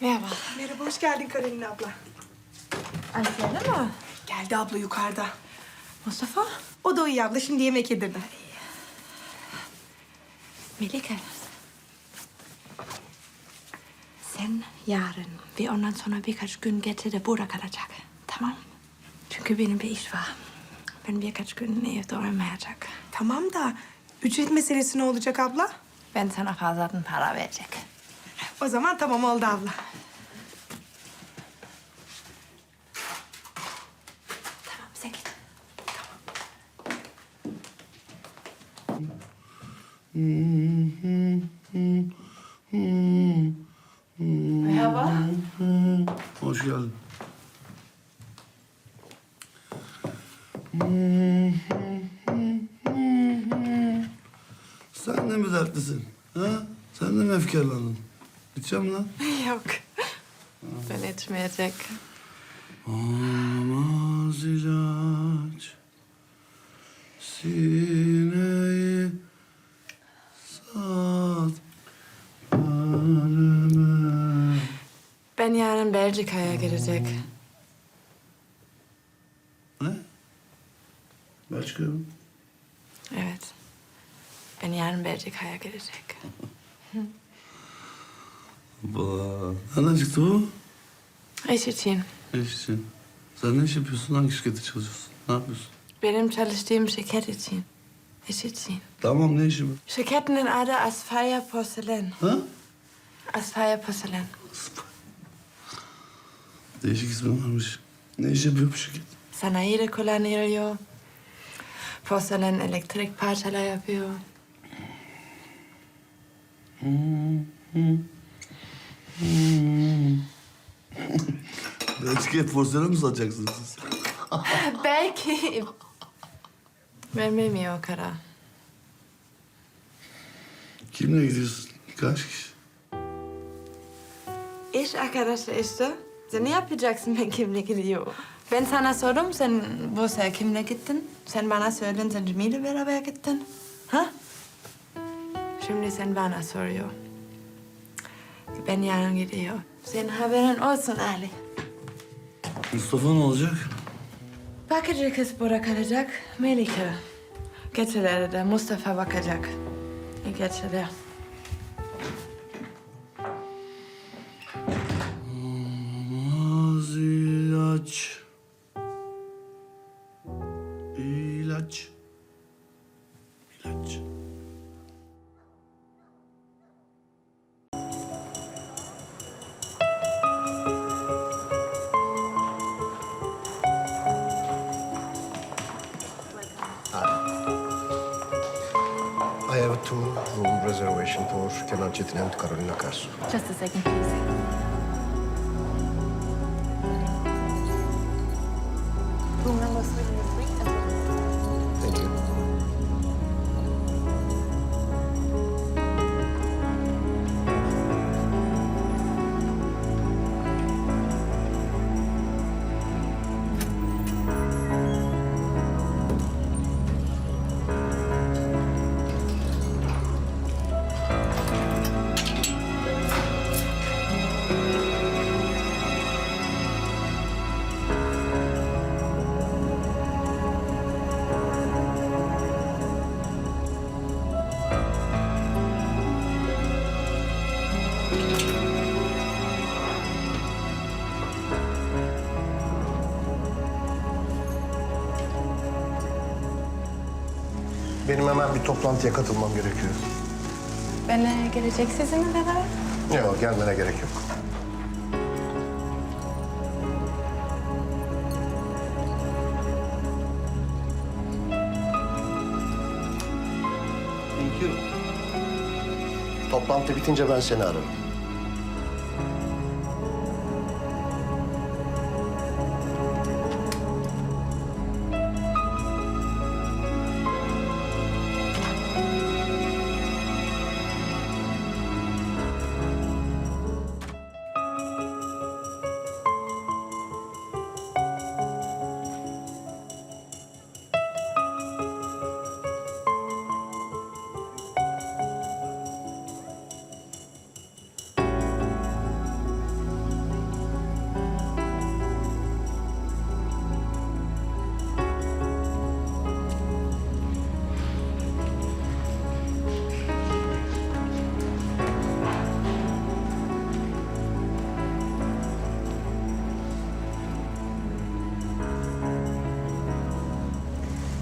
Merhaba. Merhaba, hoş geldin Karolin abla. Asiye mi? Geldi abla yukarıda. Mustafa? O da uyuyor abla, şimdi yemek yedirdim. Melike. Sen yarın ve ondan sonra birkaç gün Getty'de burada kalacak. Tamam Çünkü benim bir iş var. Ben birkaç gün evde olmayacak. Tamam da ücret meselesi ne olacak abla? Ben sana fazladan para verecek. O zaman tamam oldu abla. Tamam sen git. Merhaba. Hoş geldin. Sen de mi dertlisin? Ha? Sen de mi efkarlandın? Gideceğim lan. Yok. Ben etmeyecek. Olmaz ilaç Sineyi sat Kaleme Ben yarın Belçika'ya gidecek. Ne? Belçika mı? Evet. Ben yarın Belçika'ya gidecek. Baba. Nereden çıktı bu? İş için. İş için? Sen ne iş yapıyorsun? Hangi şirkette çalışıyorsun? Ne yapıyorsun? Benim çalıştığım şirket için. İş için. Tamam ne işi bu? Şirketinin adı Asfaya Porselen. Ha? Asfaya Porselen. Değişik ismi varmış. Ne iş yapıyor bu şirket? Sanayide kullanılıyor. Porselen elektrik parçalar yapıyor. Belçika'ya porselen mi satacaksınız siz? Belki. Bilmiyorum o kadar. Kimle gidiyorsun? Kaç kişi? İş arkadaşı işte. Sen ne yapacaksın ben kimle gidiyor? Ben sana sordum sen bu sen kimle gittin? Sen bana söyledin sen Cemil'le beraber gittin. Ha? Şimdi sen bana soruyor. Ben yarın gidiyor. Senin haberin olsun Ali. Mustafa ne olacak? Bakıcı kız burada kalacak. Melike. Geçelerde de Mustafa bakacak. Geçede. Olmaz I have a two-room reservation for Kenan Çetin and Carolina Karsu. Just a second, please. Benim hemen bir toplantıya katılmam gerekiyor. Ben e, gelecek sizinle beraber. Yok, gelmene gerek yok. Thank you. Toplantı bitince ben seni ararım.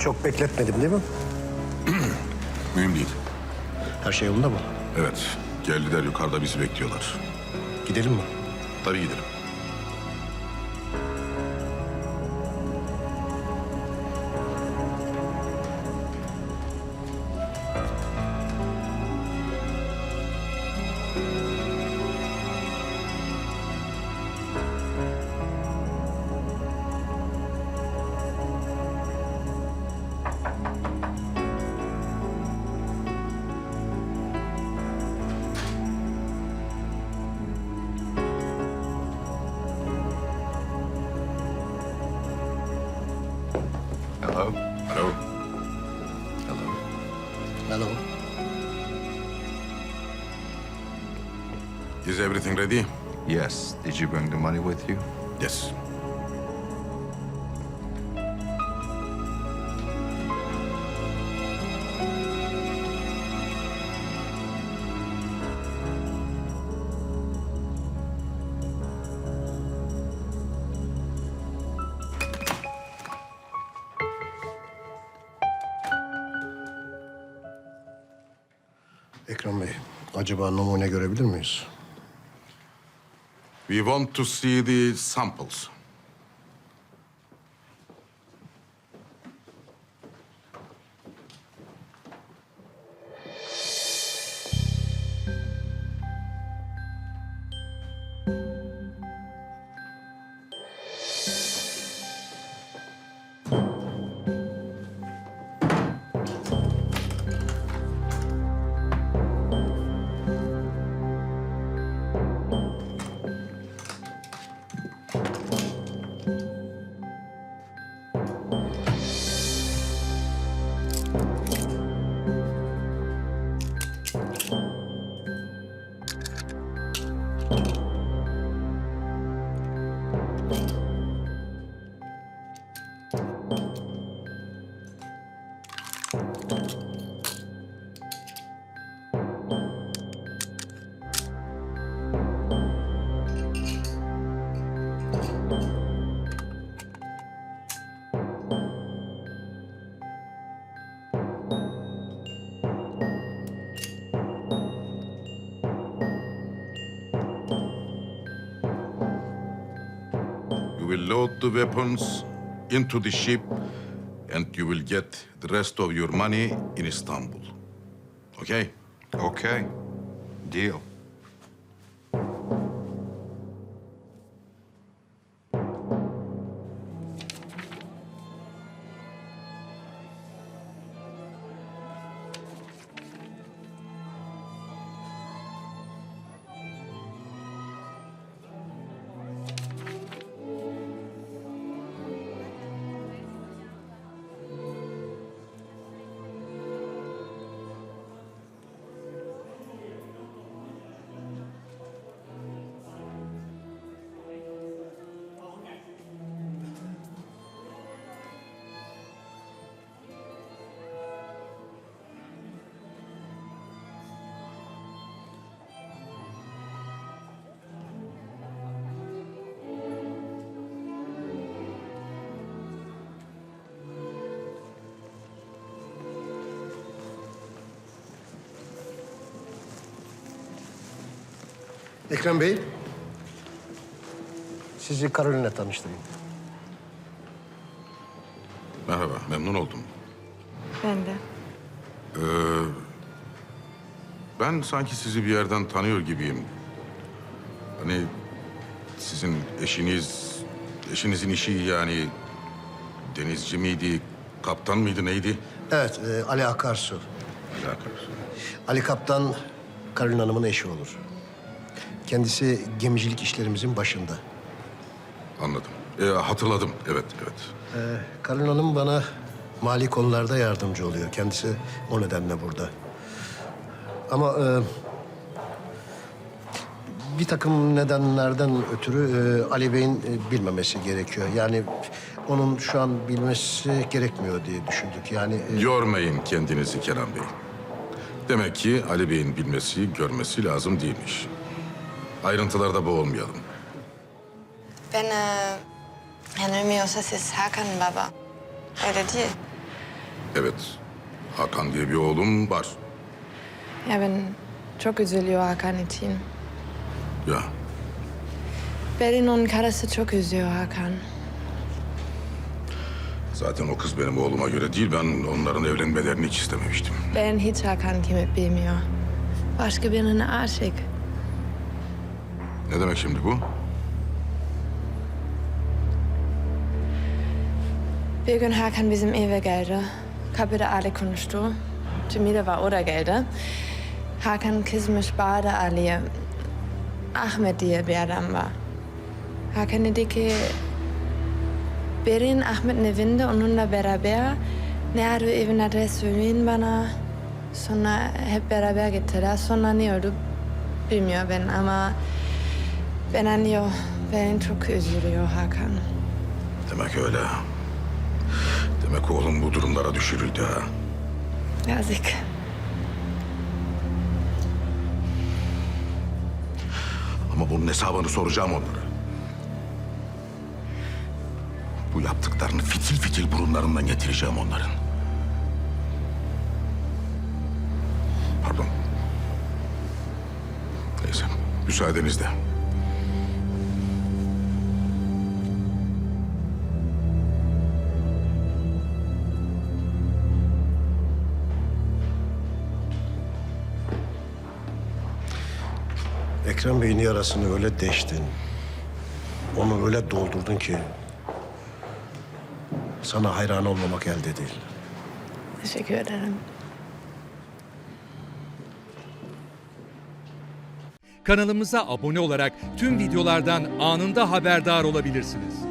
Çok bekletmedim değil mi? Mühim değil. Her şey yolunda mı? Evet, geldiler yukarıda bizi bekliyorlar. Gidelim mi? Tabii gidelim. Is everything ready? Yes. Did you bring the money with you? Yes. Ekrem Bey, acaba numune görebilir miyiz? We want to see the samples. Will load the weapons into the ship and you will get the rest of your money in Istanbul. Okay? Okay. Deal. Ekrem Bey, sizi Karolin'le tanıştırayım. Merhaba, memnun oldum. Ben de. Ben sanki sizi bir yerden tanıyor gibiyim. Hani sizin eşiniz, eşinizin işi yani denizci miydi, kaptan mıydı, neydi? Evet, e, Ali Akarsu. Alakası. Ali Kaptan, Karolin Hanım'ın eşi olur. Kendisi gemicilik işlerimizin başında. Anladım. Ee, hatırladım, evet, evet. Ee, Karolin Hanım bana mali konularda yardımcı oluyor. Kendisi o nedenle burada. Ama e, bir takım nedenlerden ötürü e, Ali Bey'in e, bilmemesi gerekiyor. Yani onun şu an bilmesi gerekmiyor diye düşündük. Yani e, Yormayın kendinizi Kenan Bey. Demek ki Ali Bey'in bilmesi, görmesi lazım değilmiş. Ayrıntılarda boğulmayalım. Ben e, yanılmıyorsa siz Hakan baba. Öyle değil. Evet. Hakan diye bir oğlum var. Ya ben çok üzülüyor Hakan için. Ya Berin onun karısı çok üzüyor Hakan. zaten o kız benim oğluma göre değil. Ben onların evlenmelerini hiç istememiştim. Berin hiç Hakan kimi bilmiyor. Başka birine aşık. Ne demek şimdi bu? Bir gün Hakan bizim eve geldi. Kapıda Ali konuştu. Cemile var orada geldi. Hakan kızmış bağırdı Ali'ye. Ahmet diye bir adam var. Hakan dedi ki... Berin Ahmet'in evinde onunla beraber. Nerede evin adresi söyleyin bana. Sonra hep beraber gittiler. Sonra ne oldu bilmiyor ben ama... Ben anlıyor. Beni çok üzülüyor Hakan. Demek öyle. Demek oğlum bu durumlara düşürüldü ha. Yazık. Ama bunun hesabını soracağım onlara. Bu yaptıklarını fitil fitil burunlarından getireceğim onların. Pardon. Neyse, müsaadenizle. Ekrem Bey'in yarasını öyle deştin. Onu öyle doldurdun ki... ...sana hayran olmamak elde değil. Teşekkür ederim. Kanalımıza abone olarak tüm videolardan anında haberdar olabilirsiniz.